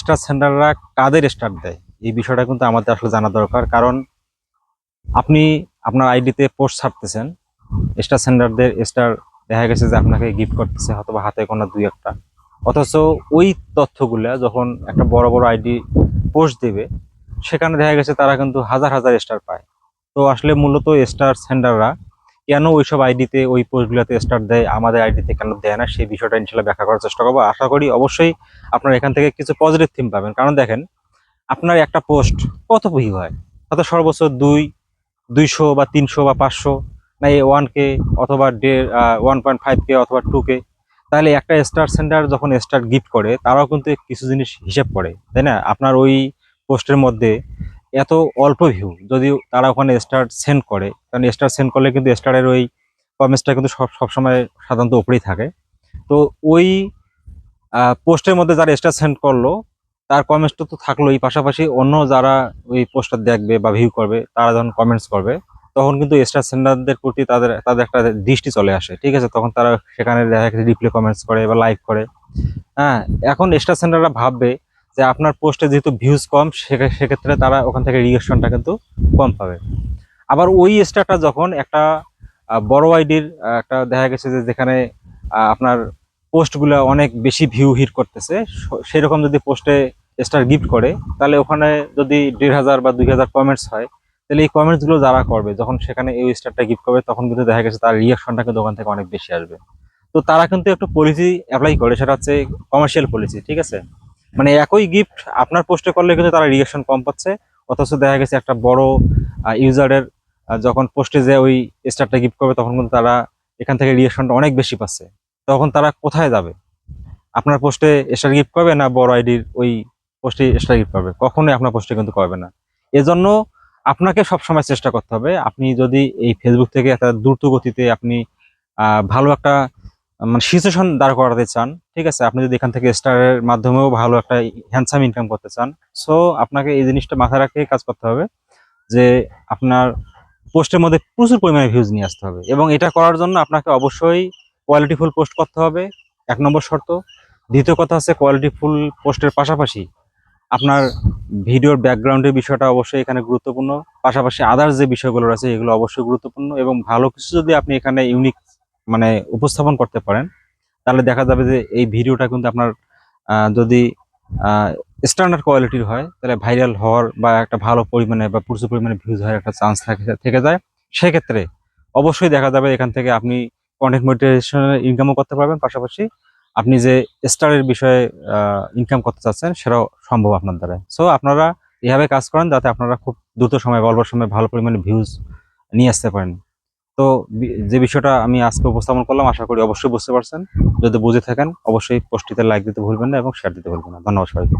Star সেন্টাররা কাদের star দেয়? এই বিষয়টা কিন্তু আমাদের আসলে জানা দরকার। কারণ আপনি আপনার আইডিতে পোস্ট ছাড়তেছেন স্টার সেন্টারদের স্টার দেখা গেছে যে আপনাকে গিফট করতেছে অথবা হাতে কোনো দুই একটা। অথচ ওই তথ্যগুলা যখন একটা বড় বড় আইডি পোস্ট দেবে, সেখানে দেখা গেছে তারা কিন্তু হাজার হাজার স্টার পায়। তো আসলে মূলত স্টার সেন্টাররা কেন ওইসব আইডিতে ওই পোস্টগুলোতে স্টার দেয়, আমাদের আইডিতে কেন দেয় না, সেই বিষয়টা ইনশাল্লাহ ব্যাখ্যা করার চেষ্টা করব। আশা করি অবশ্যই আপনারা এখান থেকে কিছু পজিটিভ থিম পাবেন। কারণ দেখেন, আপনার একটা পোস্ট কত ভিউ হয়? হয়তো সর্বোচ্চ দুই, দুইশো বা তিনশো বা পাঁচশো, না এই ওয়ান কে অথবা দেড় ওয়ান পয়েন্ট ফাইভ কে অথবা টু কে তাহলে একটা স্টার সেন্টার যখন স্টার গিফট করে, তারাও কিন্তু কিছু জিনিস হিসেব করে, তাই না? আপনার ওই পোস্টের মধ্যে এত অল্প ভিউ যদি তারা ওখানে স্টার সেন্ড করে, কারণ স্টার সেন্ড করলে কিন্তু স্টারের ওই কমেন্টসটা কিন্তু সব সবসময় সাধারণত উপরেই থাকে। তো ওই পোস্টের মধ্যে যারা স্টার সেন্ড করল, তার কমেন্টসটা তো থাকলোই, পাশাপাশি অন্য যারা ওই পোস্টটা দেখবে বা ভিউ করবে, তারা যখন কমেন্টস করবে, তখন কিন্তু স্টার সেন্ডারদের প্রতি তাদের তাদের একটা দৃষ্টি চলে আসে, ঠিক আছে? তখন তারা সেখানে দেখা রিপ্লে কমেন্টস করে বা লাইক করে। হ্যাঁ এখন স্টার সেন্টাররা ভাববে যে আপনার পোস্টে যেহেতু ভিউজ কম সেক্ষে- সেক্ষেত্রে তারা ওখান থেকে রিয়েকশনটা কিন্তু কম পাবে। আবার ওই স্টারটা যখন একটা বড় আইডির একটা দেখা গেছে যে যেখানে আপনার পোস্টগুলো অনেক বেশি ভিউ হিট করতেছে সেরকম যদি পোস্টে স্টার গিফট করে, তাহলে ওখানে যদি দেড় হাজার বা দুই হাজার কমেন্টস হয়, তাহলে এই কমেন্টসগুলো যারা করবে, যখন সেখানে এই স্টারটা গিফট করবে, তখন কিন্তু দেখা গেছে তার রিয়াকশনটা কিন্তু ওখান থেকে অনেক বেশি আসবে। তো তারা কিন্তু একটু পলিসি অ্যাপ্লাই করে, সেটা হচ্ছে কমার্শিয়াল পলিসি ঠিক আছে? মানে একই গিফট আপনার পোস্টে করলে কিন্তু তারা রিয়েকশন কম পাচ্ছে। অথচ দেখা গেছে একটা বড় ইউজারের যখন পোস্টে যে ওই স্টারটা গিফট করবে, তখন কিন্তু তারা এখান থেকে রিয়েকশনটা অনেক বেশি পাচ্ছে। তখন তারা কোথায় যাবে? আপনার পোস্টে স্টার গিফট করবে না বড় আইডির ওই পোস্টে স্টার গিফট করবে? কখনোই আপনার পোস্টে কিন্তু করবে না। এজন্য আপনাকে সবসময় চেষ্টা করতে হবে। আপনি যদি এই ফেসবুক থেকে একটা দ্রুত গতিতে আপনি ভালো একটা মানে সিচুয়েশন দাঁড় করাতে চান, ঠিক আছে? আপনি যদি এখান থেকে স্টারের মাধ্যমেও ভালো একটা হ্যান্ডসাম ইনকাম করতে চান সো আপনাকে এই জিনিসটা মাথায় রাখে কাজ করতে হবে যে আপনার পোস্টের মধ্যে প্রচুর পরিমাণে ভিউজ নিয়ে আসতে হবে এবং এটা করার জন্য আপনাকে অবশ্যই কোয়ালিটিফুল পোস্ট করতে হবে, এক নম্বর শর্ত। দ্বিতীয় কথা হচ্ছে কোয়ালিটিফুল পোস্টের পাশাপাশি আপনার ভিডিওর ব্যাকগ্রাউন্ডের বিষয়টা অবশ্যই এখানে গুরুত্বপূর্ণ। পাশাপাশি আদার্স যে বিষয়গুলো আছে এগুলো অবশ্যই গুরুত্বপূর্ণ এবং ভালো কিছু যদি আপনি এখানে ইউনিক মানে উপস্থাপন করতে পারেন, তাহলে দেখা যাবে যে এই ভিডিওটা কিন্তু আপনার যদি স্ট্যান্ডার্ড কোয়ালিটির হয়, তাহলে ভাইরাল হওয়ার বা একটা ভালো পরিমাণে বা প্রচুর পরিমাণে ভিউজ হওয়ার একটা চান্স থাকে, থেকে যায়। সেক্ষেত্রে অবশ্যই দেখা যাবে এখান থেকে আপনি কন্টেন্ট মনিটাইজেশনের ইনকামও করতে পারবেন, পাশাপাশি আপনি যে স্টারের বিষয়ে ইনকাম করতে চাচ্ছেন, সেটাও সম্ভব আপনার দ্বারা। সো আপনারা এভাবে কাজ করেন যাতে আপনারা খুব দ্রুত সময় অল্প সময় ভালো পরিমাণে ভিউজ নিয়ে আসতে পারেন। তো যে বিষয়টা আমি আজকে উপস্থাপন করলাম, আশা করি অবশ্যই বুঝতে পারছেন। যদি বুঝে থাকেন, অবশ্যই পোস্টটিতে লাইক দিতে ভুলবেন না এবং শেয়ার দিতে ভুলবেন না। ধন্যবাদ সবাইকে।